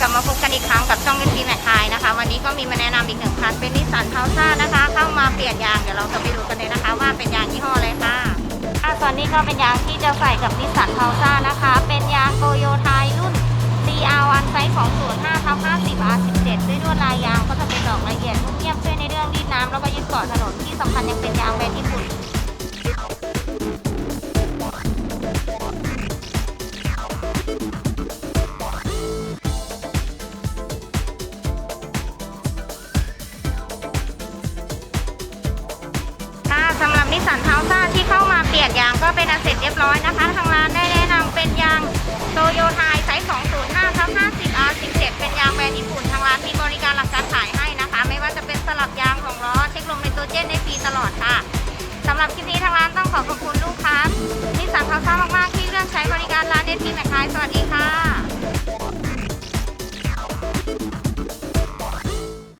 กลับมาพบกันอีกครั้งกับช่องเอซีแมคคายนะคะ วันนี้ก็มีมาแนะนำอีกหนึ่งคันเป็นนิสสันเทาซ่านะคะ เข้ามาเปลี่ยนยางเดี๋ยวเราจะไปดูกันเลยนะคะ ว่าเป็นยางยี่ห้ออะไรค่ะอะตอนนี้ก็เป็นยางที่จะใส่กับนิสสันเทาซ่านะคะ เป็นยางโตโยไทยรุ่น CR1 ไซส์205ทับ50 R17 ด้วยลวดลายยางก็จะเป็นดอกละเอียดนุ่มเนียบช่วยในเรื่องรีดน้ำแล้วก็ยึดเกาะถนนที่สำคัญยัง สำหรับนิสสันเทาซ่าที่เข้ามาเปลี่ยนยางก็เป็นอันเสร็จเรียบร้อยนะคะ ทางร้านได้แนะนำเป็นยางโตโยไทยไซส์ 205ทับ50 R17 เป็นยางแบรนด์ญี่ปุ่น ทางร้านมีบริการหลังการขายให้นะคะ ไม่ว่าจะเป็นสลับยางของล้อ เช็คลมไนโตรเจนได้ฟรีตลอดค่ะสำหรับคลิปนี้ทางร้านต้องขอขอบคุณลูกค้านิสสันเทาซ่ามากๆที่เลือกใช้บริการร้านเดทีแมคไทสวัสดี